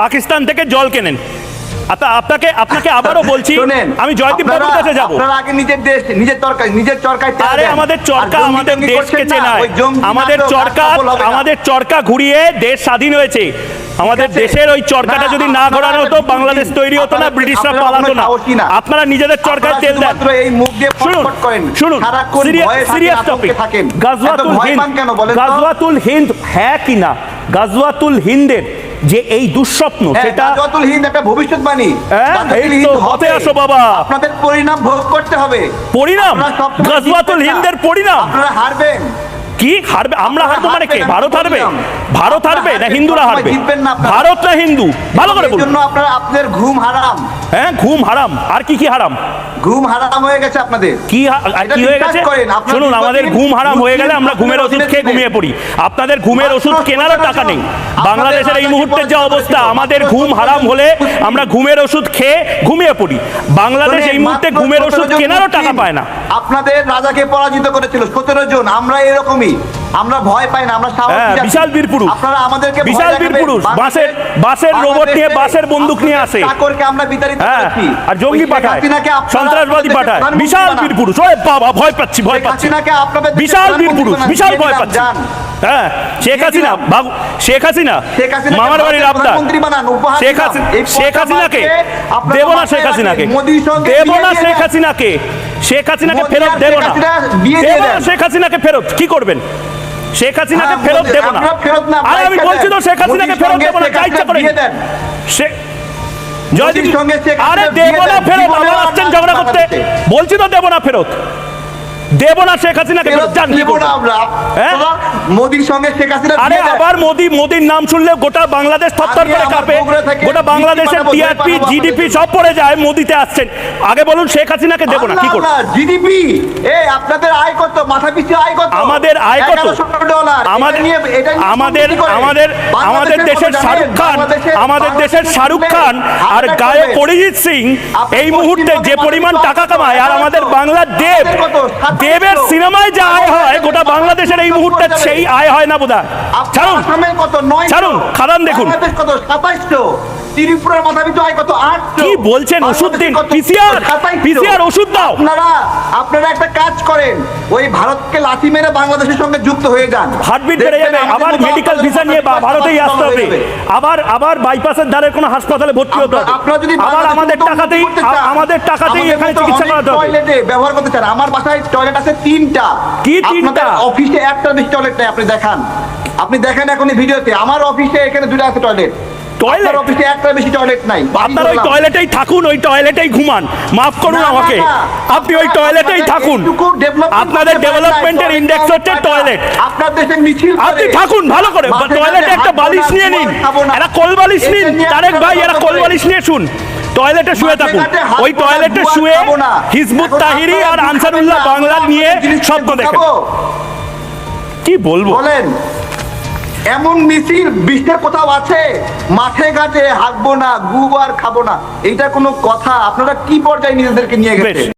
পাকিস্তান থেকে জল কেনেন। আপনাকে আপনাকে আবারও বলছি আমি জয়দীপ বাবুর কাছে যাব। আগে নিজের দেশ নিজের চরকায় নিজের চরকায় আরে আমাদের চরকা আমাদের দেশকে চেনায়। আমাদের চরকা। আমাদের চরকা ঘুরিয়ে দেশ স্বাধীন হয়েছে। আমাদের দেশের ওই চরকাটা যদি না ঘোরানো হতো বাংলাদেশ তৈরি হতো না ব্রিটিশরা পালাতো না। আপনারা নিজেদের চরকায় তেল দেন। এই মুখ দিয়ে শুনুন শুনুন সিরিয়াস টপিক গাজওয়াতুল হিন্দ? গাজওয়াতুল হিন্দ হ্যাঁ কিনা গাজওয়াতুল হিন্দের যে এই দুঃস্বপ্ন হ্যাঁ, সেটা গাজওয়াতুল হিন্দ একটা ভবিষ্যৎবাণী হ্যাঁ, এই তো হতে। আসো বাবা। আপনাদের পরিণাম ভোগ করতে হবে পরিণাম গাজওয়াতুল। হিন্দের পরিণাম আপনারা হারবেন কি? হারবে? আমরা হারবো মানে কে? ভারত হারবে? ভারত হারবে না হিন্দুরা হারবে। ভারত না হিন্দু? ভালো করে বলুন। জন্য আপনারা আপনাদের ঘুম হারাম। হ্যাঁ ঘুম হারাম। আর কি কি হারাম? ঘুম হারাম হয়ে গেছে আপনাদের। কি আর কি হয়ে গেছে? শুনুন আমাদের ঘুম হারাম হয়ে গেলে আমরা ঘুমের ওষুধ খেয়ে ঘুমিয়ে পড়ি। আপনাদের ঘুমের ওষুধ কেনারও টাকা নেই। বাংলাদেশের এই মুহূর্তের যে অবস্থা আমাদের ঘুম হারাম হলে আমরা ঘুমের ওষুধ খেয়ে ঘুমিয়ে পড়ি। বাংলাদেশ এই মুহূর্তে ঘুমের ওষুধ কেনারও টাকা পায় না। আপনাদের রাজাকে পরাজিত করেছিল সতেরো জন আমরা এরকমই আমরা ভয় পাই না আমরা হ্যাঁ। বিশাল বীর পুরুষ। আপনারা আমাদেরকে বিশাল বীর পুরুষ। বাসের বাঁশের রোবট নিয়ে, বাসের বন্দুক নিয়ে আসে। চাকরকে আমরা বিতাড়িত হ্যাঁ করেছি। আর জঙ্গি পাঠায় সন্ত্রাসবাদী পাঠায় বিশাল। বীর পুরুষ বাবা ভয় পাচ্ছি ভয় পাচ্ছি আপনাদের বিশাল বীর পুরুষ বিশাল ভয় পাচ্ছি। হ্যাঁ শেখ হাসিনা বাবু শেখ হাসিনা মামার বাড়ির আবদার। শেখ হাসিনা শেখ হাসিনাকে দেব না শেখ হাসিনাকে। দেব না শেখ হাসিনাকে। শেখ হাসিনাকে ফেরত দেব না। দেব না শেখ হাসিনাকে ফেরত। কি করবেন? শেখ হাসিনাকে হ্যাঁ, ফেরত দেব না। আরে আমি বলছি তো শেখ হাসিনাকে ফেরত দেব না যা ইচ্ছা করে। জয়দীপ আরে দেব না ফেরত আবার আসছেন ঝগড়া করতে। বলছি তো দেব না ফেরত। দেব না শেখ হাসিনাকে যান কি আমরা। হ্যাঁ? মোদির সঙ্গে শেখ হাসিনা আরে। আবার মোদি মোদির নাম শুনলে গোটা বাংলাদেশ থরথর করে কাঁপে। গোটা বাংলাদেশের টিআরপি জিডিপি সব পড়ে যায় মোদিতে আসছেন। আগে বলুন শেখ হাসিনাকে দেব না কি করব? জিডিপি। এ আপনাদের আমাদের আয় কত? আমাদের আমাদের আমাদের আমাদের দেশের শাহরুখ খান আমাদের দেশের শাহরুখ খান আর গায়ক অরিজিৎ সিং এই মুহূর্তে যে পরিমাণ টাকা কামায় আর আমাদের বাংলার দেব। দেবের সিনেমায় যে আয় হয় গোটা বাংলাদেশের এই মুহূর্তে সেই আয় হয় না বোধহয়। আপনার ছাড়ুন। ছাড়ুন, খাদান দেখুন। ত্রিপুরার মাথা পিছু আয় কত আটশো কি বলছেন? ওষুধ দিন। 2700 PCR ওষুধ দাও। আপনারা আপনারা একটা কাজ করেন ওই ভারতকে লাথি মেরে বাংলাদেশের সঙ্গে যুক্ত হয়ে যান। হার্টবিট বেড়ে যাবে। আবার মেডিকেল ভিসা নিয়ে ভারতেই আসতে হবে। আবার আবার বাইপাসের ধারে কোনো হাসপাতালে ভর্তি হতে হবে। আপনারা- যদি আবার আমাদের টাকাতেই আমাদের টাকাতেই এখানে চিকিৎসা করাতে হবে। টয়লেটে ব্যবহার করতে চান। আমার বাসায় টয়লেট আছে তিনটা। কি তিনটা? অফিসে একটা বেশি টয়লেট নেই আপনি দেখান। আপনি দেখেন এখন এই ভিডিওতে আমার অফিসে এখানে দুটো আছে টয়লেট টয়লেট? অফিসে একটা বেশি টয়লেট নাই। আপনার ওই টয়লেটেই থাকুন ওই টয়লেটেই ঘুমান। মাফ করুন আমাকে। আপনি ওই টয়লেটেই থাকুন। আপনাদের ডেভেলপমেন্টের ইন্ডেক্স হচ্ছে টয়লেট আপনার দেশে মিছিল আপনি থাকুন ভালো করে। টয়লেটে একটা বালিশ নিয়ে নিন। একটা কোল বালিশ নিন। তারেক ভাই একটা কত কোল বালিশ নিয়ে শুন। টয়লেটে শুয়ে থাকুন। ওই টয়লেটে শুয়ে। হিজবুত তাহিরি আর আনসারুল্লাহ বাংলা নিয়ে স্বপ্ন খাব। দেখেন। কি বলব? বলেন। এমন মিছিল বিশ্বের কোথাও আছে? মাঠে ঘাটে হাঁকবো না গু আর খাব না। এইটা কোনো কথা? আপনারা কি পর্যায়ে নিজেদেরকে নিয়ে গেছে